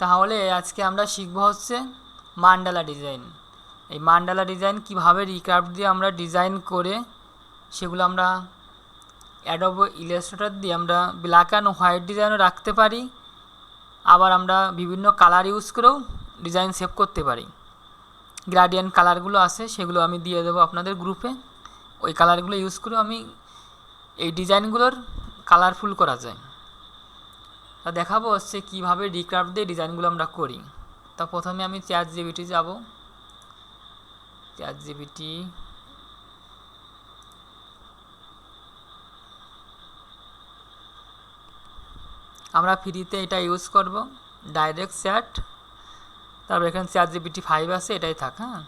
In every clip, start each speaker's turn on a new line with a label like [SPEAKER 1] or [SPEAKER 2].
[SPEAKER 1] তাহলে আজকে আমরা শিখব হচ্ছে মান্ডালা ডিজাইন। এই মান্ডালা ডিজাইন কীভাবে রিক্রাফট দিয়ে আমরা ডিজাইন করে সেগুলো আমরা অ্যাডব ইলাস্ট্রেটর দিয়ে আমরা ব্ল্যাক অ্যান্ড হোয়াইট ডিজাইনও রাখতে পারি। আবার আমরা বিভিন্ন কালার ইউজ করেও ডিজাইন সেভ করতে পারি। গ্রাডিয়ান কালারগুলো আছে, সেগুলো আমি দিয়ে দেবো আপনাদের গ্রুপে ওই কালারগুলো ইউজ করে আমি এই ডিজাইনগুলোর কালারফুল করা যায়। তা দেখাবো হচ্ছে কীভাবে রিক্রাফট দিয়ে ডিজাইনগুলো আমরা করি। তা প্রথমে আমি চ্যাট জিবিটি যাব। চ্যাট জিবিটি আমরা ফ্রিতে এটা ইউজ করব। ডাইরেক্ট চ্যাট তারপর এখানে চ্যাট জিবিটি ফাইভ আছে, এটাই থাক হ্যাঁ?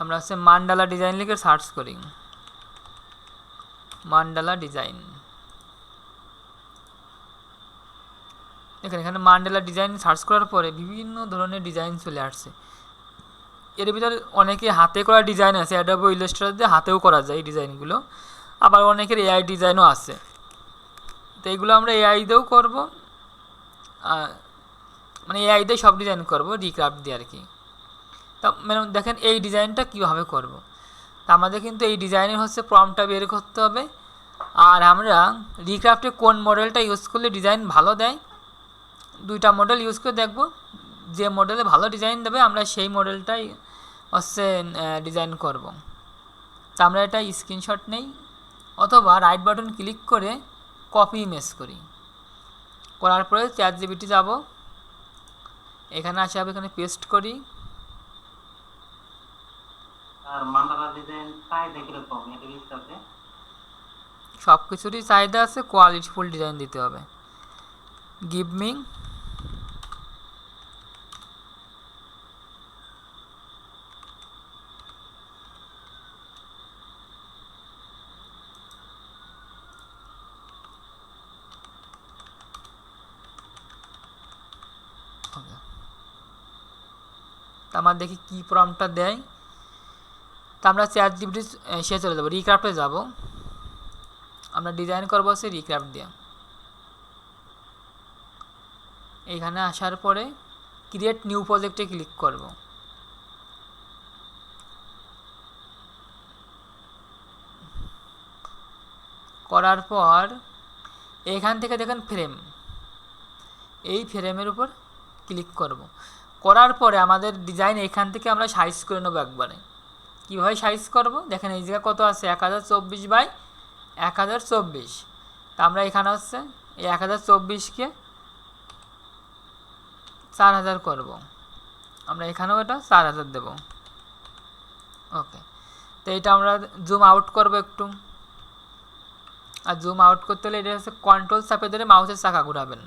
[SPEAKER 1] আমরা হচ্ছে মান্ডালা ডিজাইন লিখে সার্চ করি। মান্ডালা ডিজাইন দেখেন, এখানে মান্ডালা ডিজাইন সার্চ করার পরে বিভিন্ন ধরনের ডিজাইন চলে আসছে। এর ভিতরে অনেকে হাতে করা ডিজাইন আছে অ্যাডাবো ইলাস্ট্রেটর দিয়ে হাতেও করা যায় এই ডিজাইনগুলো আবার অনেকের এআই ডিজাইনও আছে। তো এইগুলো আমরা এআই দিয়েও করব। মানে এআই দিয়ে সব ডিজাইন করব রিক্রাফট দিয়ে আর কি। তা মানে দেখেন, এই ডিজাইনটা কীভাবে করব। তা আমাদের কিন্তু এই ডিজাইনের হচ্ছে প্রমটা বের করতে হবে। আর আমরা রিক্রাফটে কোন মডেলটা ইউজ করলে ডিজাইন ভালো দেয় দুইটা মডেল ইউজ করে দেখব। যে মডেলে ভালো ডিজাইন দেবে আমরা সেই মডেলটাই হচ্ছে ডিজাইন করব। তা আমরা এটা স্ক্রিনশট নেই অথবা রাইট বাটন ক্লিক করে কপি ইমেজ করি। করার পরে চ্যাট জিবিটি যাব। এখানে আসে আমি এখানে পেস্ট করি। সব কিছুরই চাহিদা আছে? কোয়ালিটিফুল ডিজাইন দিতে হবে। গিভ মি দেখি কী প্রমটা দেয়। তা আমরা চ্যাট জিবিটি সে চলে যাব রিক্রাফটে যাব। আমরা ডিজাইন করব সে রিক্রাফট দিয়ে। এইখানে আসার পরে ক্রিয়েট নিউ প্রজেক্টে ক্লিক করব। করার পর এখান থেকে দেখেন ফ্রেম এই ফ্রেমের উপর ক্লিক করব। করার পরে আমাদের ডিজাইন এখান থেকে আমরা সাইজ করে নেব একবারে। কীভাবে সাইজ করব? দেখেন এই জায়গা কত আছে? এক হাজার চব্বিশ বাই এক হাজার চব্বিশ। তা আমরা এখানে হচ্ছে এই এক হাজার চব্বিশকে চার হাজার করব। আমরা এখানেও এটা চার হাজার দেবো। ওকে তো এটা আমরা জুম আউট করব একটু। আর জুম আউট করতে হলে এটা হচ্ছে কন্ট্রোল চাপে ধরে মাউসের চাকা ঘুরাবেন।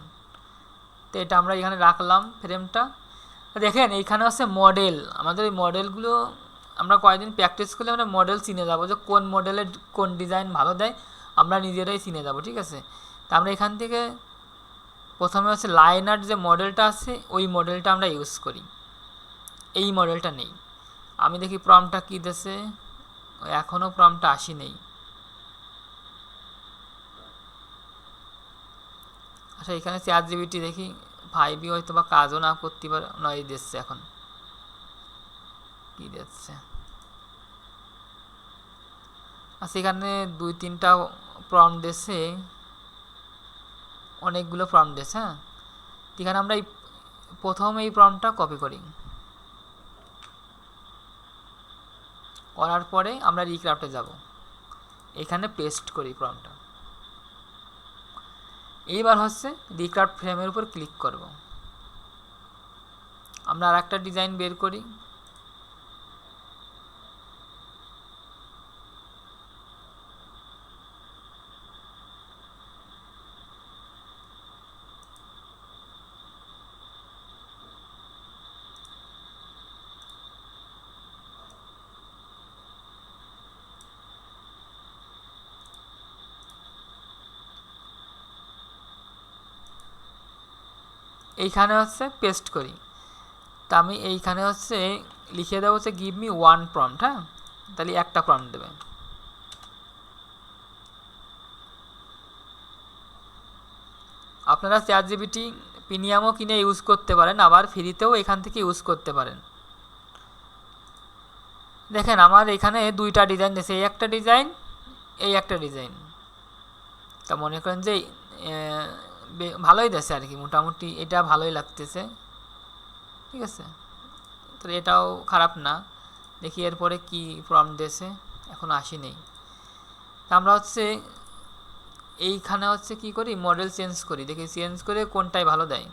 [SPEAKER 1] তো এটা আমরা এখানে রাখলাম ফ্রেমটা দেখেন, এইখানে হচ্ছে মডেল আমাদের এই মডেলগুলো আমরা কয়েকদিন প্র্যাকটিস করলে আমরা মডেল চিনে যাব যে কোন মডেলের কোন ডিজাইন ভালো দেয়, আমরা নিজেরাই চিনে যাব, ঠিক আছে? তা আমরা এখান থেকে প্রথমে হচ্ছে লাইনার যে মডেলটা আছে, ওই মডেলটা আমরা ইউজ করি। এই মডেলটা নেই। আমি দেখি প্রমটা কী দেশে এখনও প্রমটা আসি নেই। আচ্ছা এখানে চার জিবিটি দেখি। ফাইভই হয়তো বা কাজও না করতে পারে। নয় দিচ্ছে এখন। কি দিচ্ছে? আচ্ছা এখানে দুই তিনটা প্রম দিচ্ছে অনেকগুলো প্রম দিচ্ছে হ্যাঁ? এখানে আমরা এই প্রথম এই প্রমটা কপি করি। করার পরে আমরা রিক্রাফটে যাব। এখানে পেস্ট করি প্রমটা এইবার হচ্ছে রিক্রাফট ফ্রেমের উপর ক্লিক করব। আমরা আর একটা ডিজাইন বের করি। এইখানে হচ্ছে পেস্ট করি। তা আমি এইখানে হচ্ছে লিখে দেবো হচ্ছে গিভ মি ওয়ান প্রম্পট হ্যাঁ? তাহলে একটা প্রম্পট দেবে। আপনারা চ্যাট জিবিটি প্রিমিয়ামও কিনে ইউজ করতে পারেন, আবার ফ্রিতেও এখান থেকে ইউজ করতে পারেন। দেখেন আমার এখানে দুইটা ডিজাইন দিয়েছে, এই একটা ডিজাইন এই একটা ডিজাইন তা মনে করেন যে ভালোই দিয়েছে আর কি, মোটামুটি এটা ভালোই লাগতেছে। ঠিক আছে? তো এটাও খারাপ না। দেখি এরপরে কি প্রবলেম দিয়েছে, এখন আসি নেই। তা আমরা হচ্ছে এইখানে হচ্ছে কি করি মডেল চেঞ্জ করি। দেখি চেঞ্জ করে কোনটাই ভালো দেয়।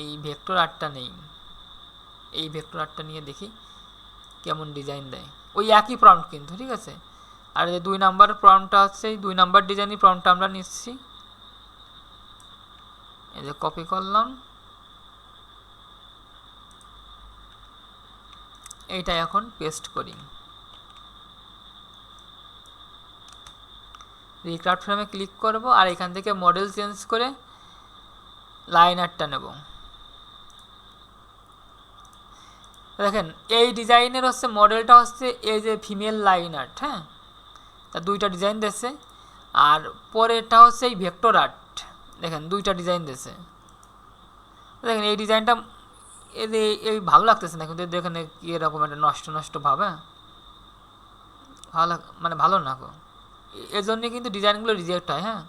[SPEAKER 1] এই ভেক্টর আর্টটা নেই। এই ভেক্টর আর্টটা নিয়ে দেখি কেমন ডিজাইন দেয়। ওই একই প্রম্পট কিন্তু, ঠিক আছে? আর যে দুই নাম্বার প্রম্পটটা হচ্ছে এই দুই নাম্বার ডিজাইনই প্রম্পটটা আমরা নিচ্ছি। এই যে কপি করলাম। এইটা এখন পেস্ট করি। রিক্রাফট ফ্রেমে ক্লিক করব আর এখান থেকে মডেল চেঞ্জ করে লাইনারটা নেব। দেখেন, এই ডিজাইনের হচ্ছে মডেলটা হচ্ছে এই যে ফিমেল লাইন আর্ট হ্যাঁ? তা দুইটা ডিজাইন দিয়েছে। আর পরেরটা হচ্ছে এই ভেক্টর আর্ট দেখেন, দুইটা ডিজাইন দিয়েছে। দেখেন, এই ডিজাইনটা যে এই ভালো লাগতেছে না, কিন্তু দেখেন এরকম একটা নষ্ট নষ্ট ভাব হ্যাঁ? ভালো মানে ভালো না এজন্য কিন্তু ডিজাইনগুলো রিজেক্ট হয় হ্যাঁ?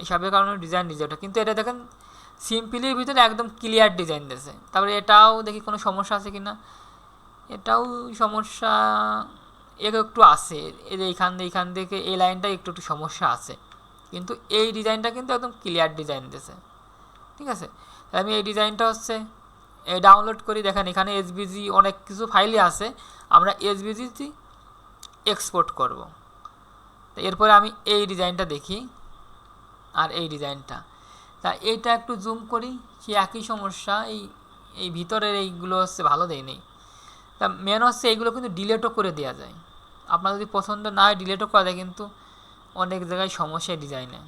[SPEAKER 1] এইসবের কারণে ডিজাইন রিজেক্ট হয়। কিন্তু এটা দেখেন সিম্পলির ভিতরে একদম ক্লিয়ার ডিজাইন দিয়েছে। তারপরে এটাও দেখি কোনো সমস্যা আছে কি না এটাও সমস্যা এর একটু আছে। এর এইখান এইখান থেকে এই লাইনটা একটু একটু সমস্যা আছে। কিন্তু এই ডিজাইনটা কিন্তু একদম ক্লিয়ার ডিজাইন দিয়েছে ঠিক আছে? আমি এই ডিজাইনটা হচ্ছে ডাউনলোড করি। দেখেন, এখানে এসবিজি অনেক কিছু ফাইলই আছে। আমরা এসবিজিতে এক্সপোর্ট করব। তো এরপরে আমি এই ডিজাইনটা দেখি, আর এই ডিজাইনটা। তা এইটা একটু জুম করি সে একই সমস্যা, এই এই ভিতরের এইগুলো হচ্ছে ভালো দেয় নেই। তা মেন হচ্ছে এইগুলো কিন্তু ডিলেটও করে দেওয়া যায়। আপনার যদি পছন্দ না হয় ডিলেটও করা যায় কিন্তু অনেক জায়গায় সমস্যা ডিজাইনে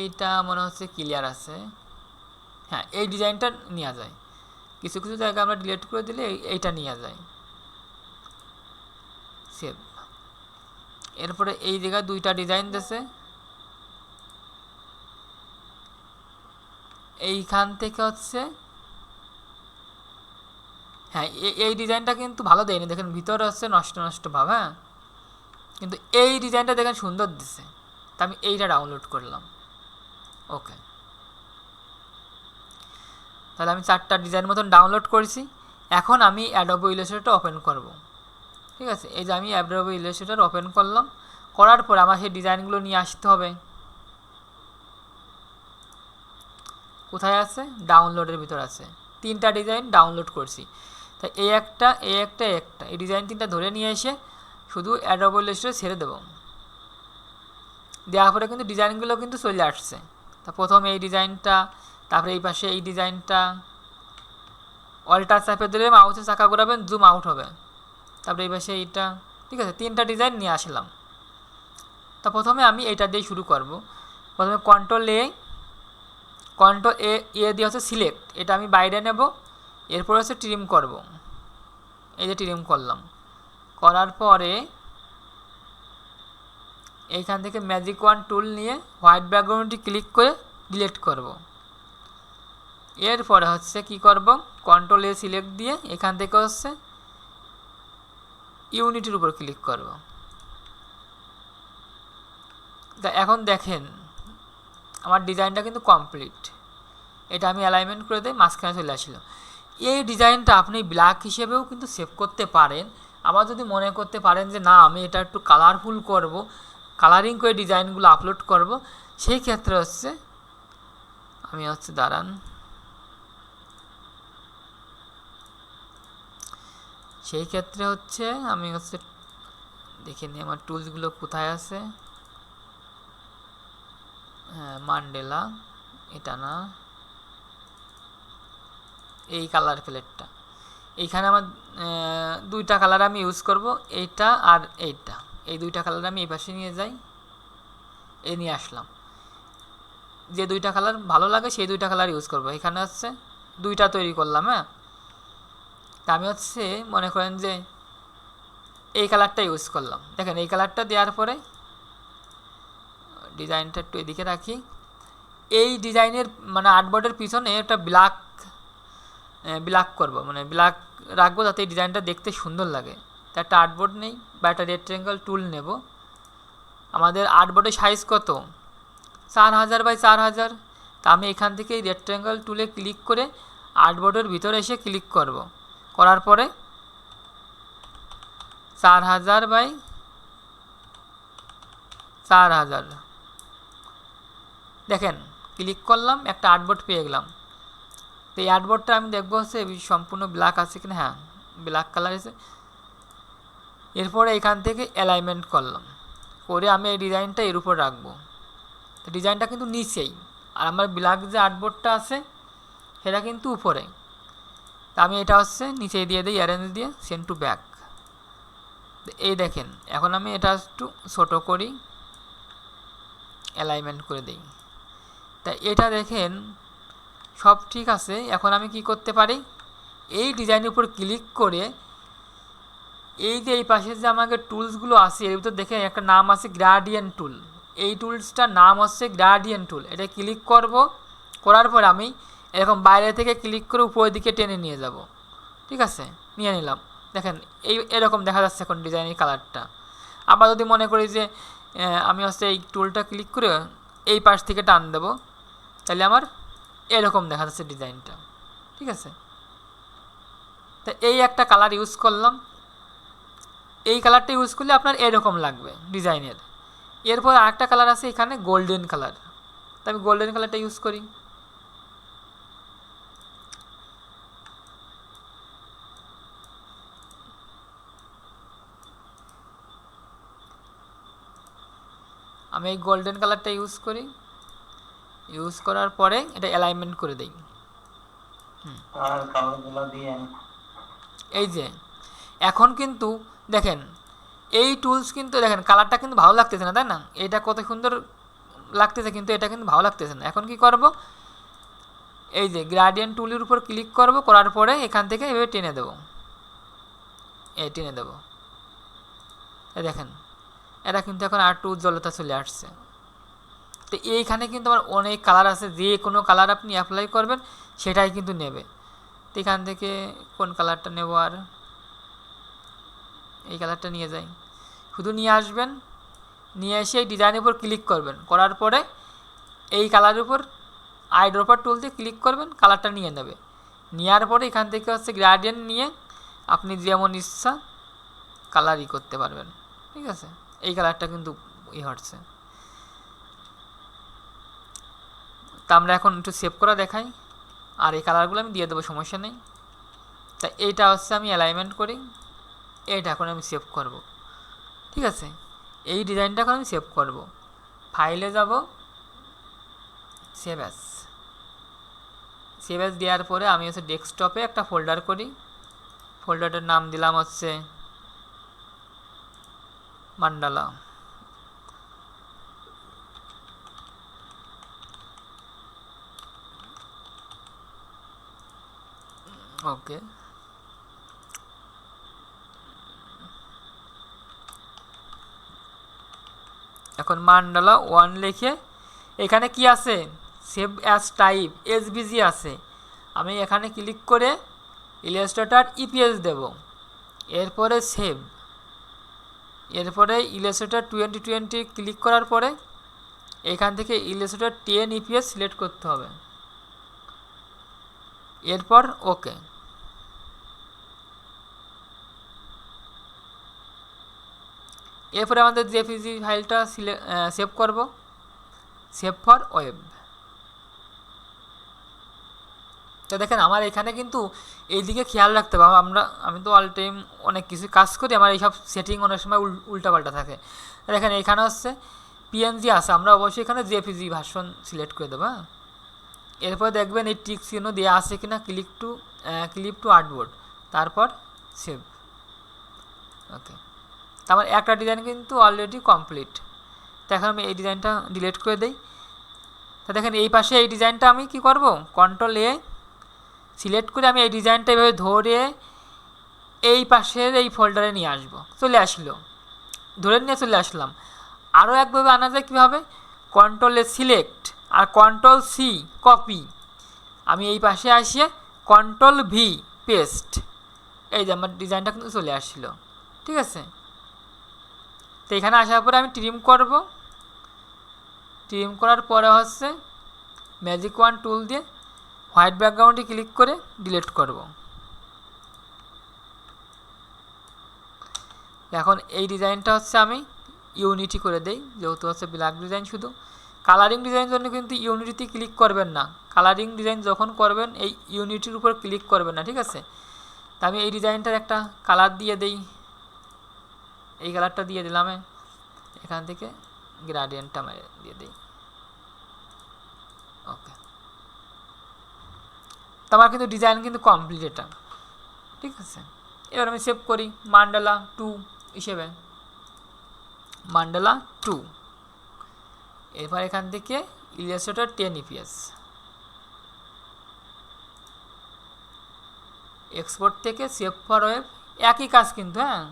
[SPEAKER 1] এইটা মনে হচ্ছে ক্লিয়ার আছে। হ্যাঁ এই ডিজাইনটা নেওয়া যায়। কিছু কিছু জায়গায় আমরা ডিলিট করে দিলে এই- এইটা নেওয়া যায়। সেভ এরপরে এই জায়গায় দুইটা ডিজাইন দিয়েছে এইখান থেকে হচ্ছে হ্যাঁ এই ডিজাইনটা কিন্তু ভালো দেয়নি। দেখেন, ভিতরে হচ্ছে নষ্ট নষ্ট ভাব হ্যাঁ? কিন্তু এই ডিজাইনটা দেখেন সুন্দর দিছে। তা আমি এইটা ডাউনলোড করলাম। ওকে তাহলে আমি চারটা ডিজাইন মতন ডাউনলোড করেছি। এখন আমি অ্যাডোবো ইলাস্ট্রেটর ওপেন করব। ঠিক আছে? এই যে আমি অ্যাডোবো ইলাস্ট্রেটর ওপেন করলাম। করার পর আমার সেই ডিজাইনগুলো নিয়ে আসতে হবে। কোথায় আছে? ডাউনলোডের ভিতর আছে। তিনটা ডিজাইন ডাউনলোড করছি। তা এই একটা এই একটা একটা। এই ডিজাইন তিনটা ধরে নিয়ে এসে শুধু অ্যাডোবো ইলাস্ট্রেটর ছেড়ে দেবো। দেওয়ার পরে কিন্তু ডিজাইনগুলো কিন্তু চলে আসছে। তা প্রথম এই ডিজাইনটা তারপরে এই পাশে এই ডিজাইনটা অল্টার চাপে দিলে মাউসের চাকা ঘোরাবেন জুম আউট হবে। তারপরে এই পাশে এইটা, ঠিক আছে, তিনটা ডিজাইন নিয়ে আসলাম। তা প্রথমে আমি এইটা দিয়ে শুরু করব। প্রথমে কন্ট্রোল এ কন্ট্রোল এ এ দিয়ে হচ্ছে সিলেক্ট এটা আমি বাইরে নেব। এরপর হচ্ছে ট্রিম করব। এই যে ট্রিম করলাম। করার পরে এইখান থেকে ম্যাজিক ওয়ান টুল নিয়ে হোয়াইট ব্যাকগ্রাউন্ডটি ক্লিক করে ডিলিট করব। এরপরে হচ্ছে কি করব? কন্ট্রোল এ সিলেক্ট দিয়ে এখান থেকে হচ্ছে ইউনিটির উপর ক্লিক করব। তা এখন দেখেন, আমার ডিজাইনটা কিন্তু কমপ্লিট এটা আমি অ্যালাইনমেন্ট করে দিই, মাঝখানে চলে আসলো। এই ডিজাইনটা আপনি ব্ল্যাক হিসেবেও কিন্তু সেভ করতে পারেন। আবার যদি মনে করতে পারেন যে, না, আমি এটা একটু কালারফুল করব কালারিং করে ডিজাইনগুলো আপলোড করব, সেই ক্ষেত্রে হচ্ছে, আমি হচ্ছে দাঁড়ান। সেই ক্ষেত্রে হচ্ছে আমি হচ্ছে দেখে নিই আমার টুলসগুলো কোথায় আছে। হ্যাঁ মান্ডেলা এটা না। এই কালার প্লেটটা এইখানে আমার দুইটা কালার আমি ইউজ করব, এইটা আর এইটা। এই দুইটা কালার আমি এই পাশে নিয়ে যাই, এ নিয়ে আসলাম। যে দুইটা কালার ভালো লাগে, সেই দুইটা কালার ইউজ করব। এখানে হচ্ছে দুইটা তৈরি করলাম হ্যাঁ? তা আমি হচ্ছে মনে করেন যে এই কালারটা ইউজ করলাম। দেখেন, এই কালারটা দেওয়ার পরে ডিজাইনটা একটু এদিকে রাখি। এই ডিজাইনের মানে আর্টবোর্ডের পিছনে একটা ব্ল্যাক ব্ল্যাক করব। মানে ব্ল্যাক রাখব যাতে এই ডিজাইনটা দেখতে সুন্দর লাগে। তা একটা আর্টবোর্ড নেই বা একটা রেক্টেঙ্গল টুল নেব। আমাদের আর্টবোর্ডের সাইজ কত? চার হাজার বাই চার হাজার। তা আমি এখান থেকে এই রেক্টেঙ্গল টুলে ক্লিক করে আর্টবোর্ডের ভিতরে এসে ক্লিক করব। করার পরে চার হাজার বাই চার হাজার। দেখেন ক্লিক করলাম, একটা আর্টবোর্ড পেয়ে গেলাম। এই আর্টবোর্ডটা আমি দেখব হচ্ছে সম্পূর্ণ ব্ল্যাক আছে কিনা হ্যাঁ ব্ল্যাক কালার আছে। এরপরে এখান থেকে অ্যালাইনমেন্ট করলাম। করে আমি এই ডিজাইনটা এর উপর রাখব। ডিজাইনটা কিন্তু নিচেই। আর আমার ব্ল্যাক যে আর্টবোর্ডটা আছে, সেটা কিন্তু উপরে। তা আমি এটা হচ্ছে নিচে দিয়ে দিই অ্যারেঞ্জ দিয়ে সেন্ড টু ব্যাক এই দেখেন, এখন আমি এটা একটু ছোটো করি অ্যালাইনমেন্ট করে দিই। তা এটা দেখেন সব ঠিক আছে, এখন আমি কি করতে পারি? এই ডিজাইনের উপর ক্লিক করে এই যে এই পাশে যে আমাকে টুলসগুলো আছে, এর ভিতর দেখেন একটা নাম আছে গ্রাডিয়েন্ট টুল এই টুলসটার নাম হচ্ছে গ্রাডিয়েন্ট টুল এটা ক্লিক করব, করার পর আমি এরকম বাইরে থেকে ক্লিক করে উপরের দিকে টেনে নিয়ে যাব। ঠিক আছে? নিয়ে নিলাম। দেখেন, এই এরকম দেখা যাচ্ছে এখন ডিজাইনের কালারটা আবার যদি মনে করি যে আমি হচ্ছে এই টুলটা ক্লিক করে এই পাশ থেকে টান দেবো, তাহলে আমার এরকম দেখা যাচ্ছে ডিজাইনটা। ঠিক আছে? তা এই একটা কালার ইউজ করলাম। এই কালারটা ইউজ করলে আপনার এরকম লাগবে ডিজাইনের। এরপর আরেকটা কালার আছে এখানে গোল্ডেন কালার তা আমি গোল্ডেন কালারটা ইউজ করি। আমি এই গোল্ডেন কালারটা ইউজ করি। ইউজ করার পরে এটা অ্যালাইনমেন্ট করে দিই। এই যে এখন কিন্তু দেখেন এই টুলস কিন্তু দেখেন কালারটা কিন্তু ভালো লাগতেছে না তাই না? এটা কত সুন্দর লাগতেছে কিন্তু এটা কিন্তু ভালো লাগতেছে না। এখন কি করব? এই যে গ্রাডিয়েন্ট টুলের উপর ক্লিক করব করার পরে এখান থেকে এভাবে টেনে দেবো। এই টেনে দেবো। দেখেন এটা কিন্তু এখন আর একটু উজ্জ্বলতা চলে আসছে। তো এইখানে কিন্তু আমার অনেক কালার আছে, যে কোনো কালার আপনি অ্যাপ্লাই করবেন, সেটাই কিন্তু নেবে। তো এখান থেকে কোন কালারটা নেব আর? এই কালারটা নিয়ে যাই। শুধু নিয়ে আসবেন, নিয়ে এসে এই ডিজাইনের উপর ক্লিক করবেন। করার পরে এই কালারের উপর আইড্রপার টুল দিয়ে ক্লিক করবেন কালারটা নিয়ে নেবে। নেওয়ার পরে এখান থেকে হচ্ছে গ্রাডিয়েন্ট নিয়ে আপনি যেমন ইচ্ছা কালারই করতে পারবেন। ঠিক আছে? এই কালারটা কিন্তু ই হচ্ছে। তা আমরা এখন একটু সেভ করা দেখাই। আর এই কালারগুলো আমি দিয়ে দেবো, সমস্যা নেই। তা এইটা হচ্ছে আমি অ্যালাইনমেন্ট করি। এইটা এখন আমি সেভ করব। ঠিক আছে? এই ডিজাইনটা এখন আমি সেভ করব। ফাইলে যাব। সেভ অ্যাস সেভ অ্যাস দেওয়ার পরে আমি হচ্ছে ডেস্কটপে একটা ফোল্ডার করি। ফোল্ডারটার নাম দিলাম হচ্ছে মান্ডালা ওকে এখন মান্ডালা ওয়ান লিখে, এখানে কি আছে? সেভ অ্যাজ টাইপ এসবিজি আছে। আমি এখানে ক্লিক করে ইলাস্ট্রেটার ইপিএস দেব। এরপরে সেভ এরপরে ইলাস্ট্রেটার টোয়েন্টি টোয়েন্টি ক্লিক করার পরে এখান থেকে ইলাস্ট্রেটার টেন ইপিএস সিলেক্ট করতে হবে। এরপর ওকে এরপরে আমাদের জেপিজি ফাইলটা সেভ করব। সেভ ফর ওয়েব তো দেখেন, আমার এখানে কিন্তু এইদিকে খেয়াল রাখতে হবে। আমরা, আমি তো অল টাইম অনেক কিছু কাজ করি, আমার এইসব সেটিং অনেক সময় উল- উল্টাপাল্টা থাকে। দেখেন, এখানে হচ্ছে পিএনজি আছে। আমরা অবশ্যই এখানে জেপিজি ভার্সন সিলেক্ট করে দেবো হ্যাঁ? এরপর দেখবেন এই টিক চিহ্ন দেওয়া আছে কিনা click to clip to artboard তারপর সেভ ওকে তারপর একটা ডিজাইন কিন্তু অলরেডি কমপ্লিট তো এখন আমি এই ডিজাইনটা ডিলিট করে দিই। তা দেখেন এই পাশে এই ডিজাইনটা আমি কি করব? কন্ট্রোল এ সিলেক্ট করে আমি এই ডিজাইনটা এভাবে ধরে এই পাশের এই ফোল্ডারে নিয়ে আসব। চলে আসলো। ধরে নিয়ে চলে আসলাম। আরও একভাবে আনা যায় কীভাবে? কন্ট্রোল এ সিলেক্ট আর কন্ট্রোল সি কপি আমি এই পাশে আসিয়ে কন্ট্রোল ভি পেস্ট এই যে আমার ডিজাইনটা কিন্তু চলে আসছিল ঠিক আছে? তো এখানে আসার পরে আমি ট্রিম করব। ট্রিম করার পরে হচ্ছে ম্যাজিক ওয়ান টুল দিয়ে হোয়াইট ব্যাকগ্রাউন্ডে ক্লিক করে ডিলিট করব। এখন এই ডিজাইনটা হচ্ছে আমি ইউনিটি করে দেই, যেহেতু হচ্ছে ব্ল্যাক ডিজাইন শুধু। কালারিং ডিজাইন জন্য কিন্তু ইউনিটিতে ক্লিক করবেন না। কালারিং ডিজাইন যখন করবেন, এই ইউনিটির উপর ক্লিক করবেন না, ঠিক আছে? তা আমি এই ডিজাইনটার একটা কালার দিয়ে দেই। এই কালারটা দিয়ে দিলাম। এখান থেকে গ্রাডিয়েন্টটা মেরে দিয়ে দিই। ওকে তো আমার কিন্তু ডিজাইন কিন্তু কমপ্লিট এটা। ঠিক আছে? এবার আমি সেভ করি মান্ডালা টু হিসেবে। মান্ডালা টু এরপর এখান থেকে ইলাস্ট্রেটর টেন ইপিএস এক্সপোর্ট থেকে সেভ ফর ওয়েব একই কাজ কিন্তু হ্যাঁ?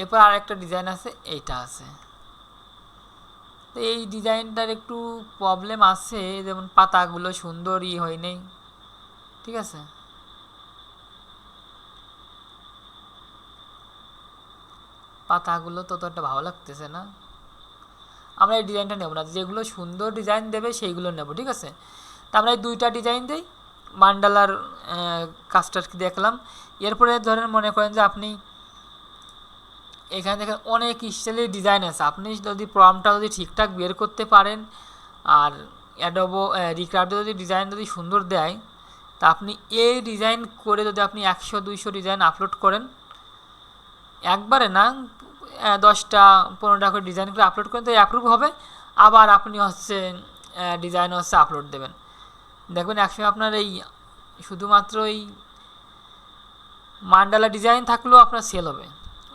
[SPEAKER 1] এরপর আর একটা ডিজাইন আছে, এইটা আছে। তো এই ডিজাইনটার একটু প্রবলেম আছে, যেমন পাতাগুলো সুন্দরই হয় নেই, ঠিক আছে? পাতাগুলো ততটা ভালো লাগতেছে না। আমরা এই ডিজাইনটা নেব না, যেগুলো সুন্দর ডিজাইন দেবে সেইগুলো নেব, ঠিক আছে? তা আমরা এই দুইটা ডিজাইন দিই মান্ডালার কাজটা দেখলাম। এরপরে ধরেন মনে করেন যে আপনি এখানে দেখেন অনেক স্টাইলের ডিজাইন আছে। আপনি যদি প্রমটা যদি ঠিকঠাক বের করতে পারেন, আর অ্যাডোবো রিক্রাফ্টে যদি ডিজাইন যদি সুন্দর দেয়, তা আপনি এই ডিজাইন করে যদি আপনি একশো, দুইশো ডিজাইন আপলোড করেন, একবারে না দশটা, পনেরোটা করে ডিজাইন করে আপলোড করেন, তো অ্যাপ্রুভ হবে। আবার আপনি হচ্ছে ডিজাইন হচ্ছে আপলোড দেবেন। দেখবেন একসময় আপনার এই শুধুমাত্র এই মান্ডালা ডিজাইন থাকলেও আপনার সেল হবে।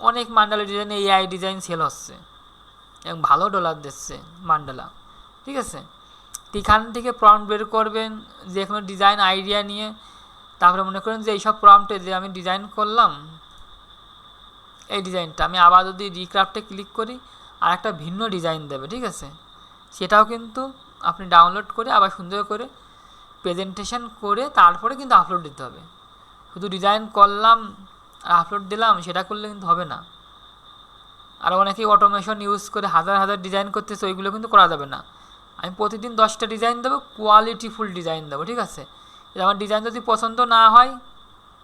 [SPEAKER 1] অনেক mandala design AI design sale হচ্ছে। এবং ভালো ডলার দিচ্ছে মান্ডালা। ঠিক আছে? এখান থেকে প্রম্পট বের করবেন, যে কোনো ডিজাইন আইডিয়া নিয়ে। তারপরে মনে করেন যে এইসব প্রম্পটে যে আমি ডিজাইন করলাম, এই ডিজাইনটা আমি আবার যদি রিক্রাফটে ক্লিক করি আর একটা ভিন্ন ডিজাইন দেবে, ঠিক আছে? সেটাও কিন্তু আপনি ডাউনলোড করে, আবার সুন্দর করে প্রেজেন্টেশন করে তারপরে কিন্তু আপলোড দিতে হবে। শুধু ডিজাইন করলাম আর আপলোড দিলাম, সেটা করলে কিন্তু হবে না। আর অনেকেই অটোমেশন ইউজ করে হাজার হাজার ডিজাইন করতেছে, ওইগুলো কিন্তু করা যাবে না। আমি প্রতিদিন দশটা ডিজাইন দেবো কোয়ালিটিফুল ডিজাইন দেবো, ঠিক আছে? আমার ডিজাইন যদি পছন্দ না হয়,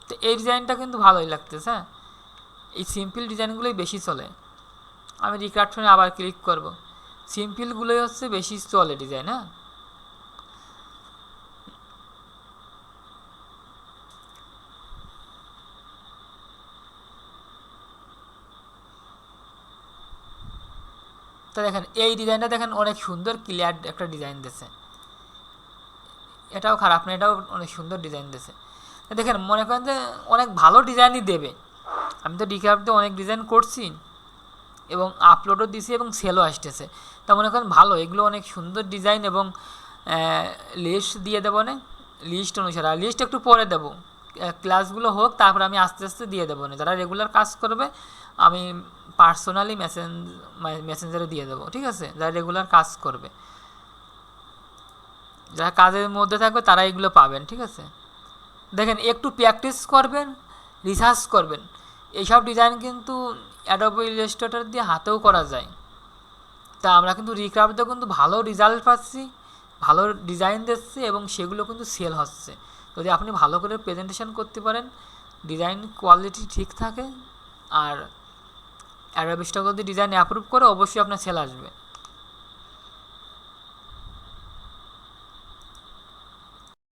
[SPEAKER 1] তো এই ডিজাইনটা কিন্তু ভালোই লাগতেছে হ্যাঁ? এই সিম্পল ডিজাইনগুলোই বেশি চলে। আমি রিক্রাফটনে আবার ক্লিক করব। সিম্পলগুলোই হচ্ছে বেশি চলে ডিজাইন হ্যাঁ? তো দেখেন, এই ডিজাইনটা দেখেন অনেক সুন্দর ক্লিয়ার একটা ডিজাইন দিয়েছে এটাও খারাপ না, এটাও অনেক সুন্দর ডিজাইন দিয়েছে দেখেন, মনে করেন যে অনেক ভালো ডিজাইনই দেবে। আমি তো ডিক্রাফটে অনেক ডিজাইন করছি এবং আপলোডও দিছি এবং সেলও আসতেছে। তা মনে করেন ভালো, এগুলো অনেক সুন্দর ডিজাইন এবং লিস্ট দিয়ে দেবো না লিস্ট অনুসারে। আর লিস্ট একটু পরে দেবো। ক্লাসগুলো হোক, তারপরে আমি আস্তে আস্তে দিয়ে দেবো না। যারা রেগুলার কাজ করবে, আমি পার্সোনালি মেসেঞ্জ মেসেঞ্জারে দিয়ে দেবো, ঠিক আছে? যারা রেগুলার কাজ করবে। যারা কাজের মধ্যে থাকবে, তারা এগুলো পাবেন, ঠিক আছে? দেখেন, একটু প্র্যাকটিস করবেন রিসার্চ করবেন। এইসব ডিজাইন কিন্তু অ্যাডোবি ইলাস্ট্রেটর দিয়ে হাতেও করা যায়। তা আমরা কিন্তু রিক্রাফটে কিন্তু ভালো রেজাল্ট পাচ্ছি, ভালো ডিজাইন দিচ্ছে এবং সেগুলো কিন্তু সেল হচ্ছে। যদি আপনি ভালো করে প্রেজেন্টেশন করতে পারেন ডিজাইন কোয়ালিটি ঠিক থাকে, আর অ্যাডোবি স্টক যদি ডিজাইন অ্যাপ্রুভ করে অবশ্যই আপনার সেল আসবে।